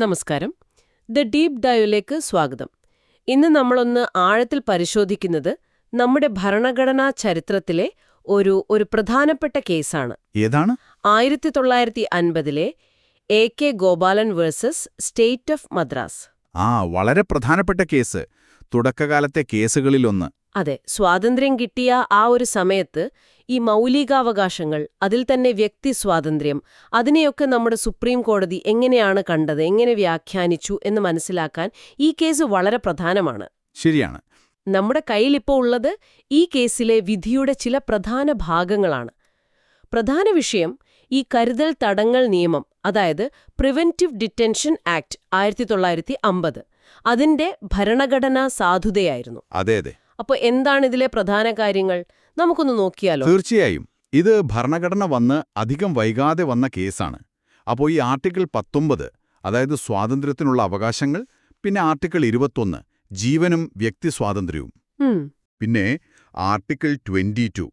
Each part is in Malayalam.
നമസ്കാരം. ദ ഡീപ് ഡൈവിലേക്ക് സ്വാഗതം. ഇന്ന് നമ്മളൊന്ന് ആഴത്തിൽ പരിശോധിക്കുന്നത് നമ്മുടെ ഭരണഘടനാ ചരിത്രത്തിലെ ഒരു ഒരു പ്രധാനപ്പെട്ട കേസാണ്. ഏതാണ്? ആയിരത്തി തൊള്ളായിരത്തി അൻപതിലെ A K Gopalan versus state of Madras. ആ വളരെ പ്രധാനപ്പെട്ട കേസ്. തുടക്കകാലത്തെ കേസുകളിലൊന്ന്. അതെ സ്വാതന്ത്ര്യം കിട്ടിയ ആ ഒരു സമയത്ത് ഈ മൗലികാവകാശങ്ങൾ അതിൽ തന്നെ വ്യക്തി സ്വാതന്ത്ര്യം അതിനെയൊക്കെ നമ്മുടെ സുപ്രീം കോടതി എങ്ങനെയാണ് കണ്ടത് എങ്ങനെ വ്യാഖ്യാനിച്ചു എന്ന് മനസ്സിലാക്കാൻ ഈ കേസ് വളരെ പ്രധാനമാണ്. ശരിയാണ്. നമ്മുടെ കയ്യിലിപ്പോൾ ഉള്ളത് ഈ കേസിലെ വിധിയുടെ ചില പ്രധാന ഭാഗങ്ങളാണ്. പ്രധാന വിഷയം ഈ കരുതൽ തടങ്കൽ നിയമം അതായത് പ്രിവെന്റീവ് ഡിറ്റൻഷൻ ആക്ട് ആയിരത്തി തൊള്ളായിരത്തി അമ്പത് അതിന്റെ ഭരണഘടനാ സാധുതയായിരുന്നു. അതെ അതെ. അപ്പോൾ എന്താണ് ഇതിലെ പ്രധാന കാര്യങ്ങൾ? നമുക്കൊന്ന് നോക്കിയാലോ? തീർച്ചയായും. ഇത് ഭരണഘടന വന്ന് അധികം വൈകാതെ വന്ന കേസാണ്. അപ്പോൾ ഈ ആർട്ടിക്കിൾ പത്തൊമ്പത് അതായത് സ്വാതന്ത്ര്യത്തിനുള്ള അവകാശങ്ങൾ പിന്നെ ആർട്ടിക്കിൾ ഇരുപത്തൊന്ന് ജീവനും വ്യക്തി സ്വാതന്ത്ര്യവും. പിന്നെ ആർട്ടിക്കിൾ ട്വന്റി ടു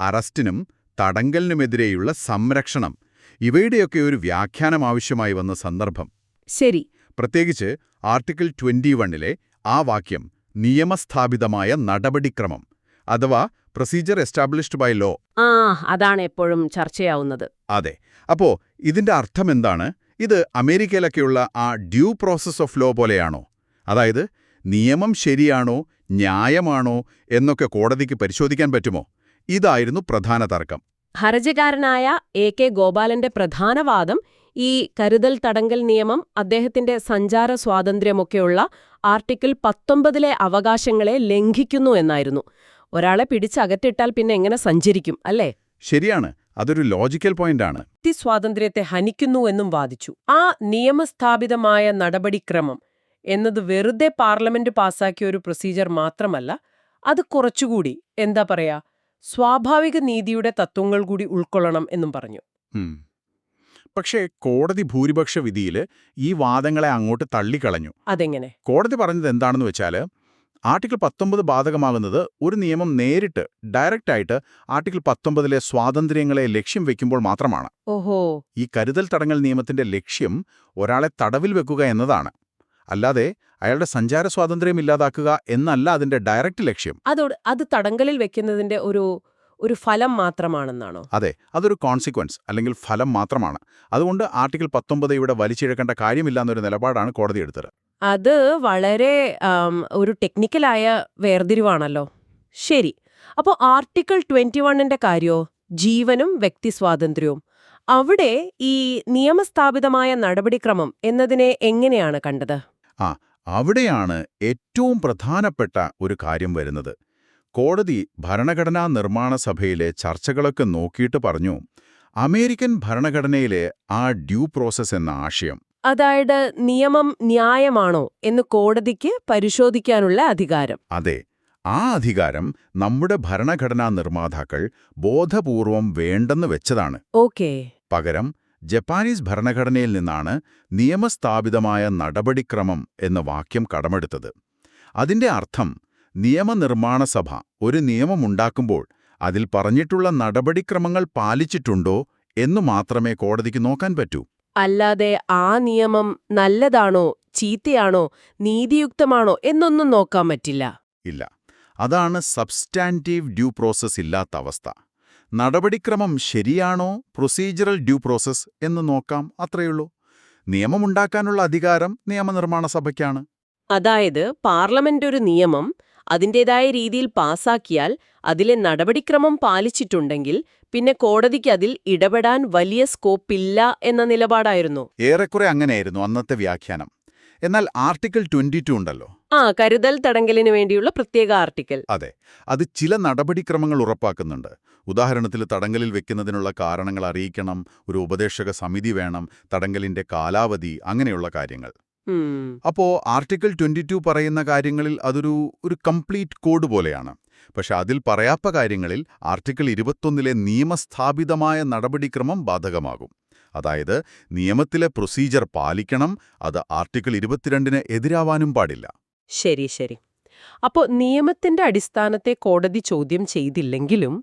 അറസ്റ്റിനും തടങ്കലിനുമെതിരെയുള്ള സംരക്ഷണം ഇവയുടെയൊക്കെ ഒരു വ്യാഖ്യാനം ആവശ്യമായി വന്ന സന്ദർഭം. ശരി. പ്രത്യേകിച്ച് ആർട്ടിക്കിൾ ട്വന്റി വണ്ണിലെ ആ വാക്യം നിയമസ്ഥാപിതമായ നടപടിക്രമം അഥവാ പ്രൊസീജിയർ എസ്റ്റാബ്ലിഷ്ഡ് ബൈ ലോ. ആ അതാണ് എപ്പോഴും ചർച്ചയാവുന്നത്. അതെ. അപ്പോ ഇതിന്റെ അർത്ഥം എന്താണ്? ഇത് അമേരിക്കയിലൊക്കെയുള്ള ആ ഡ്യൂ പ്രോസസ് ഓഫ് ലോ പോലെയാണോ? അതായത് നിയമം ശരിയാണോ ന്യായമാണോ എന്നൊക്കെ കോടതിക്ക് പരിശോധിക്കാൻ പറ്റുമോ? ഇതായിരുന്നു പ്രധാന തർക്കം. ഹർജകാരനായ എ കെ ഗോപാലന്റെ പ്രധാന വാദം ഈ കരുതൽ തടങ്കൽ നിയമം അദ്ദേഹത്തിന്റെ സഞ്ചാര സ്വാതന്ത്ര്യമൊക്കെയുള്ള ആർട്ടിക്കിൾ പത്തൊമ്പതിലെ അവകാശങ്ങളെ ലംഘിക്കുന്നു എന്നായിരുന്നു. ഒരാളെ പിടിച്ചകറ്റിട്ടാൽ പിന്നെ എങ്ങനെ സഞ്ചരിക്കും അല്ലേ? ശരിയാണ്. അതൊരു ലോജിക്കൽ പോയിന്റാണ്. വ്യക്തി സ്വാതന്ത്ര്യത്തെ ഹനിക്കുന്നു എന്നും വാദിച്ചു. ആ നിയമസ്ഥാപിതമായ നടപടിക്രമം എന്നത് വെറുതെ പാർലമെന്റ് പാസാക്കിയ ഒരു പ്രൊസീജിയർ മാത്രമല്ല അത് കുറച്ചുകൂടി എന്താ പറയാ സ്വാഭാവിക നീതിയുടെ തത്വങ്ങൾ കൂടി ഉൾക്കൊള്ളണം എന്നും പറഞ്ഞു. പക്ഷേ കോടതി ഭൂരിപക്ഷ വിധിയിൽ ഈ വാദങ്ങളെ അങ്ങോട്ട് തള്ളിക്കളഞ്ഞു. അതെങ്ങനെ? കോടതി പറഞ്ഞത് എന്താണെന്ന് വെച്ചാൽ ആർട്ടിക്കിൾ പത്തൊമ്പത് ബാധകമാകുന്നത് ഒരു നിയമം നേരിട്ട് ഡയറക്റ്റായിട്ട് ആർട്ടിക്കിൾ പത്തൊമ്പതിലെ സ്വാതന്ത്ര്യങ്ങളെ ലക്ഷ്യം വെക്കുമ്പോൾ മാത്രമാണ്. ഓഹോ. ഈ കരുതൽ തടങ്ങൽ നിയമത്തിന്റെ ലക്ഷ്യം ഒരാളെ തടവിൽ വെക്കുക എന്നതാണ്. അല്ലാതെ അയാളുടെ സഞ്ചാര സ്വാതന്ത്ര്യം ഇല്ലാതാക്കുക എന്നല്ല അതിന്റെ ഡയറക്റ്റ് ലക്ഷ്യം. അതോട് അത് തടങ്കലിൽ വെക്കുന്നതിന്റെ ഒരു ഒരു ഫലം മാത്രമാണെന്നാണോ? അതെ അതൊരു കോൺസിക്വൻസ് അല്ലെങ്കിൽ ഫലം മാത്രമാണ്. അതുകൊണ്ട് ആർട്ടിക്കിൾ പത്തൊമ്പത് ഇവിടെ വലിച്ചിഴക്കേണ്ട കാര്യമില്ല എന്നൊരു നിലപാടാണ് കോടതി എടുത്തത്. അത് വളരെ ഒരു ടെക്നിക്കലായ വേർതിരിവാണല്ലോ. ശരി. അപ്പോൾ ആർട്ടിക്കിൾ ട്വന്റി വണ്ണിന്റെ കാര്യമോ ജീവനും വ്യക്തി സ്വാതന്ത്ര്യവും. അവിടെ ഈ നിയമസ്ഥാപിതമായ നടപടിക്രമം എന്നതിനെ എങ്ങനെയാണ് കണ്ടത്? ആ അവിടെയാണ് ഏറ്റവും പ്രധാനപ്പെട്ട ഒരു കാര്യം വരുന്നത്. കോടതി ഭരണഘടനാ നിർമ്മാണ സഭയിലെ ചർച്ചകളൊക്കെ നോക്കിയിട്ട് പറഞ്ഞു അമേരിക്കൻ ഭരണഘടനയിലെ ആ ഡ്യൂ പ്രോസസ് എന്ന ആശയം. അതായത് നിയമം ന്യായമാണോ എന്ന് കോടതിക്ക് പരിശോധിക്കാനുള്ള അധികാരം. അതെ ആ അധികാരം നമ്മുടെ ഭരണഘടനാ നിർമ്മാതാക്കൾ ബോധപൂർവം വേണ്ടെന്ന് വെച്ചതാണ്. ഓക്കേ. പകരം ജപ്പാനീസ് ഭരണഘടനയിൽ നിന്നാണ് നിയമസ്ഥാപിതമായ നടപടിക്രമം എന്ന വാക്യം കടമെടുത്തത്. അതിന്റെ അർത്ഥം നിയമനിർമ്മാണ സഭ ഒരു നിയമമുണ്ടാക്കുമ്പോൾ അതിൽ പറഞ്ഞിട്ടുള്ള നടപടിക്രമങ്ങൾ പാലിച്ചിട്ടുണ്ടോ എന്നു മാത്രമേ കോടതിക്ക് നോക്കാൻ പറ്റൂ. അല്ലാതെ ആ നിയമം നല്ലതാണോ ചീത്തയാണോ നീതിയുക്തമാണോ എന്നൊന്നും നോക്കാൻ പറ്റില്ല. ഇല്ല. അതാണ് സബ്സ്റ്റാന്റീവ് ഡ്യൂ പ്രോസസ് ഇല്ലാത്ത അവസ്ഥ. നടപടിക്രമം ശരിയാണോ പ്രൊസീജറൽ ഡ്യൂ പ്രോസസ് എന്ന് നോക്കാം അത്രയുള്ളൂ നിയമമുണ്ടാക്കാനുള്ള അധികാരം നിയമനിർമ്മാണ സഭയ്ക്കാണ് അതായത് പാർലമെന്റ് ഒരു നിയമം അതിന്റേതായ രീതിയിൽ പാസാക്കിയാൽ അതിലെ നടപടിക്രമം പാലിച്ചിട്ടുണ്ടെങ്കിൽ പിന്നെ കോടതിക്ക് അതിൽ ഇടപെടാൻ വലിയ സ്കോപ്പില്ല എന്ന നിലപാടായിരുന്നു. ഏറെക്കുറെ അങ്ങനെയായിരുന്നു അന്നത്തെ വ്യാഖ്യാനം. എന്നാൽ ആർട്ടിക്കിൾ ട്വന്റി ടു ഉണ്ടല്ലോ. ആ കരുതൽ തടങ്കലിന് വേണ്ടിയുള്ള പ്രത്യേക ആർട്ടിക്കിൾ. അതെ അത് ചില നടപടിക്രമങ്ങൾ ഉറപ്പാക്കുന്നുണ്ട്. ഉദാഹരണത്തിൽ തടങ്കലിൽ വെക്കുന്നതിനുള്ള കാരണങ്ങൾ അറിയിക്കണം ഒരു ഉപദേശക സമിതി വേണം തടങ്കലിന്റെ കാലാവധി അങ്ങനെയുള്ള കാര്യങ്ങൾ. അപ്പോ ആർട്ടിക്കിൾ ട്വന്റി ടു പറയുന്ന കാര്യങ്ങളിൽ അതൊരു ഒരു കംപ്ലീറ്റ് കോഡ് പോലെയാണ്. പക്ഷെ അതിൽ പറയാത്ത കാര്യങ്ങളിൽ ആർട്ടിക്കിൾ ഇരുപത്തൊന്നിലെ നിയമസ്ഥാപിതമായ നടപടിക്രമം ബാധകമാകും. അതായത് നിയമത്തിലെ പ്രൊസീജർ പാലിക്കണം അത് ആർട്ടിക്കിൾ ഇരുപത്തിരണ്ടിന് എതിരാവാനും പാടില്ല. ശരി ശരി. അപ്പോൾ നിയമത്തിന്റെ അടിസ്ഥാനത്തെ കോടതി ചോദ്യം ചെയ്തില്ലെങ്കിലും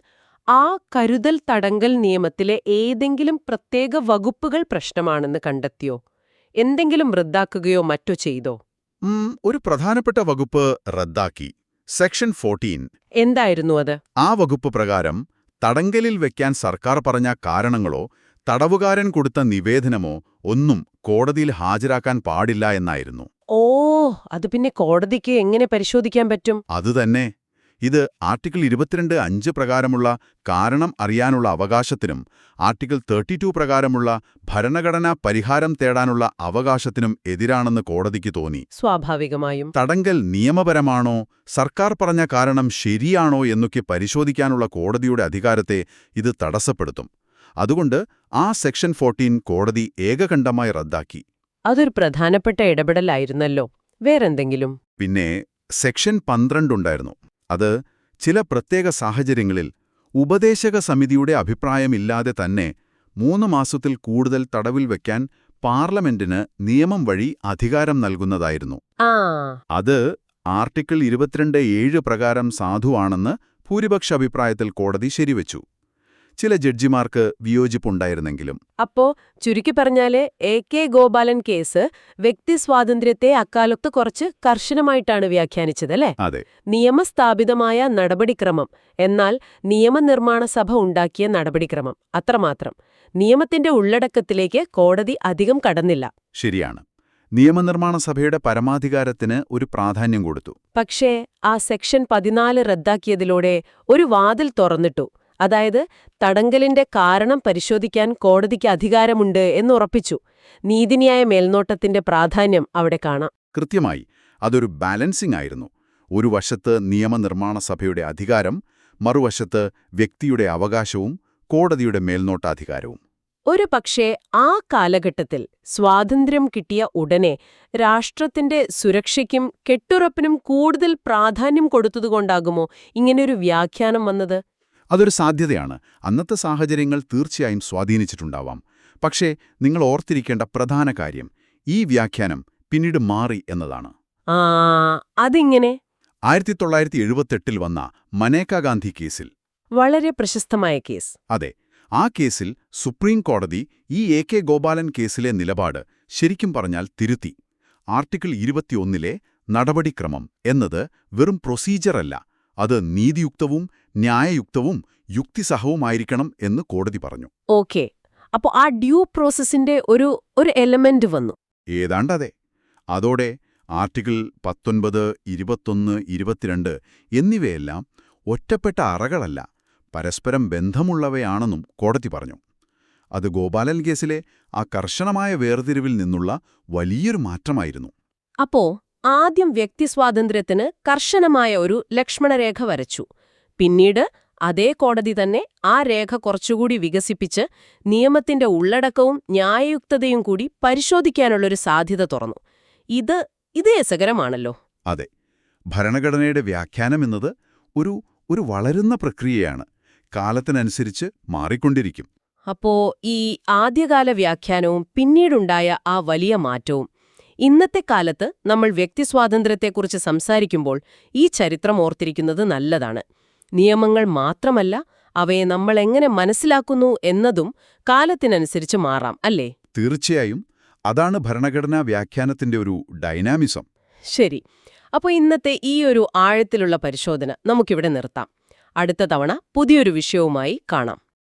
ആ കരുതൽ തടങ്കൽ നിയമത്തിലെ ഏതെങ്കിലും പ്രത്യേക വകുപ്പുകൾ പ്രശ്നമാണെന്ന് കണ്ടെത്തിയോ? എന്തെങ്കിലും റദ്ദാക്കുകയോ മറ്റോ ചെയ്തോ? ഒരു പ്രധാനപ്പെട്ട വകുപ്പ് റദ്ദാക്കി. Section fourteen. എന്തായിരുന്നു അത്? ആ വകുപ്പ് പ്രകാരം തടങ്കലിൽ വെക്കാൻ സർക്കാർ പറഞ്ഞ കാരണങ്ങളോ തടവുകാരൻ കൊടുത്ത നിവേദനമോ ഒന്നും കോടതിയിൽ ഹാജരാക്കാൻ പാടില്ല എന്നായിരുന്നു. ഓ അത് പിന്നെ കോടതിക്ക് എങ്ങനെ പരിശോധിക്കാൻ പറ്റും? അതുതന്നെ ഇത് ആർട്ടിക്കിൾ ഇരുപത്തിരണ്ട് അഞ്ച് പ്രകാരമുള്ള കാരണം അറിയാനുള്ള അവകാശത്തിനും ആർട്ടിക്കിൾ തേർട്ടി ടു പ്രകാരമുള്ള ഭരണഘടനാ പരിഹാരം തേടാനുള്ള അവകാശത്തിനും എതിരാണെന്ന് കോടതിക്ക് തോന്നി. സ്വാഭാവികമായും. തടങ്കൽ നിയമപരമാണോ സർക്കാർ പറഞ്ഞ കാരണം ശരിയാണോ എന്നൊക്കെ പരിശോധിക്കാനുള്ള കോടതിയുടെ അധികാരത്തെ ഇത് തടസ്സപ്പെടുത്തും. അതുകൊണ്ട് ആ സെക്ഷൻ ഫോർട്ടീൻ കോടതി ഏകകണ്ഠമായി റദ്ദാക്കി. അതൊരു പ്രധാനപ്പെട്ട ഇടപെടലായിരുന്നല്ലോ. വേറെന്തെങ്കിലും? പിന്നെ സെക്ഷൻ പന്ത്രണ്ടുണ്ടായിരുന്നു അത് ചില പ്രത്യേക സാഹചര്യങ്ങളിൽ ഉപദേശക സമിതിയുടെ അഭിപ്രായമില്ലാതെ തന്നെ മൂന്ന് മാസത്തിൽ കൂടുതൽ തടവിൽ വെക്കാൻ പാർലമെന്റിന് നിയമം വഴി അധികാരം നൽകുന്നതായിരുന്നു. അത് ആർട്ടിക്കിൾ ഇരുപത്തിരണ്ട് ഏഴ് പ്രകാരം സാധുവാണെന്ന് ഭൂരിപക്ഷ അഭിപ്രായത്തിൽ കോടതി ശരിവച്ചു. ചില ജഡ്ജിമാർക്ക് വിയോജിപ്പുണ്ടായിരുന്നെങ്കിലും. അപ്പോ ചുരുക്കി പറഞ്ഞാൽ എ കെ ഗോപാലൻ കേസ് വ്യക്തി സ്വാതന്ത്ര്യത്തെ അക്കാലത്ത് കുറച്ച് കർശനമായിട്ടാണ് വ്യാഖ്യാനിച്ചതല്ലേ അതെ. നിയമസ്ഥാപിതമായ നടപടിക്രമം എന്നാൽ നിയമനിർമ്മാണ സഭ ഉണ്ടാക്കിയ നടപടിക്രമം അത്രമാത്രം. നിയമത്തിന്റെ ഉള്ളടക്കത്തിലേക്ക് കോടതി അധികം കടന്നില്ല. ശരിയാണ്. നിയമനിർമ്മാണ സഭയുടെ പരമാധികാരത്തിന് ഒരു പ്രാധാന്യം കൊടുത്തു. പക്ഷേ ആ സെക്ഷൻ പതിനാല് റദ്ദാക്കിയതിലൂടെ ഒരു വാതിൽ തുറന്നിട്ടു. അതായത് തടങ്കലിന്റെ കാരണം പരിശോധിക്കാൻ കോടതിക്ക് അധികാരമുണ്ട് എന്നുറപ്പിച്ചു നീതിന്യായ മേൽനോട്ടത്തിന്റെ പ്രാധാന്യം അവിടെ കാണാം. കൃത്യമായി അതൊരു ബാലൻസിംഗ് ആയിരുന്നു. ഒരു വശത്ത് നിയമനിർമ്മാണ സഭയുടെ അധികാരം മറുവശത്ത് വ്യക്തിയുടെ അവകാശവും കോടതിയുടെ മേൽനോട്ടാധികാരവും. ഒരു പക്ഷേ ആ കാലഘട്ടത്തിൽ സ്വാതന്ത്ര്യം കിട്ടിയ ഉടനെ രാഷ്ട്രത്തിന്റെ സുരക്ഷയ്ക്കും കെട്ടുറപ്പിനും കൂടുതൽ പ്രാധാന്യം കൊടുത്തതുകൊണ്ടാകുമോ ഇങ്ങനെയൊരു വ്യാഖ്യാനം വന്നത്? അതൊരു സാധ്യതയാണ്. അന്നത്തെ സാഹചര്യങ്ങൾ തീർച്ചയായും സ്വാധീനിച്ചിട്ടുണ്ടാവാം. പക്ഷേ നിങ്ങൾ ഓർത്തിരിക്കേണ്ട പ്രധാന കാര്യം ഈ വ്യാഖ്യാനം പിന്നീട് മാറി എന്നതാണ്. അതിങ്ങനെ? ആയിരത്തി തൊള്ളായിരത്തി എഴുപത്തെട്ടിൽ വന്ന മനേക്കാ ഗാന്ധി കേസിൽ. വളരെ പ്രശസ്തമായ കേസ്. അതെ ആ കേസിൽ സുപ്രീം കോടതി ഈ എ കെ ഗോപാലൻ കേസിലെ നിലപാട് ശരിക്കും പറഞ്ഞാൽ തിരുത്തി. ആർട്ടിക്കിൾ ഇരുപത്തിയൊന്നിലെ നടപടിക്രമം എന്നത് വെറും പ്രൊസീജറല്ല അത് നീതിയുക്തവും ന്യായയുക്തവും യുക്തിസഹവുമായിരിക്കണം എന്ന് കോടതി പറഞ്ഞു. ഓക്കെ. അപ്പോ ആ ഡ്യൂ പ്രോസസ്സിന്റെ ഒരു ഒരു എലമെന്റ് വന്നു. ഏതാണ്ടതെ. അതോടെ ആർട്ടിക്കിൾ പത്തൊൻപത് ഇരുപത്തൊന്ന് ഇരുപത്തിരണ്ട് എന്നിവയെല്ലാം ഒറ്റപ്പെട്ട അറകളല്ല പരസ്പരം ബന്ധമുള്ളവയാണെന്നും കോടതി പറഞ്ഞു. അത് ഗോപാലൻ കേസിലെ ആ കർശനമായ വേർതിരിവിൽ നിന്നുള്ള വലിയൊരു മാറ്റമായിരുന്നു. അപ്പോ ആദ്യം വ്യക്തിസ്വാതന്ത്ര്യത്തിന് കർശനമായ ഒരു ലക്ഷ്മണരേഖ വരച്ചു. പിന്നീട് അതേ കോടതി തന്നെ ആ രേഖ കുറച്ചുകൂടി വികസിപ്പിച്ച് നിയമത്തിന്റെ ഉള്ളടക്കവും ന്യായയുക്തതയും കൂടി പരിശോധിക്കാനുള്ളൊരു സാധ്യത തുറന്നു. ഇത് ഇത് രസകരമാണല്ലോ. അതെ. ഭരണഘടനയുടെ വ്യാഖ്യാനം എന്നത് ഒരു ഒരു വളരുന്ന പ്രക്രിയയാണ്. കാലത്തിനനുസരിച്ച് മാറിക്കൊണ്ടിരിക്കും. അപ്പോ ഈ ആദ്യകാല വ്യാഖ്യാനവും പിന്നീടുണ്ടായ ആ വലിയ മാറ്റവും ഇന്നത്തെ കാലത്ത് നമ്മൾ വ്യക്തിസ്വാതന്ത്ര്യത്തെക്കുറിച്ച് സംസാരിക്കുമ്പോൾ ഈ ചരിത്രം ഓർത്തിരിക്കുന്നത് നല്ലതാണ്. നിയമങ്ങൾ മാത്രമല്ല അവയെ നമ്മൾ എങ്ങനെ മനസ്സിലാക്കുന്നു എന്നതും കാലത്തിനനുസരിച്ച് മാറാം അല്ലേ? തീർച്ചയായും. അതാണ് ഭരണഘടനാ വ്യാഖ്യാനത്തിന്റെ ഒരു ഡൈനാമിസം. ശരി. അപ്പോൾ ഇന്നത്തെ ഈ ഒരു ആഴത്തിലുള്ള പരിശോധന നമുക്കിവിടെ നിർത്താം. അടുത്ത തവണ പുതിയൊരു വിഷയവുമായി കാണാം.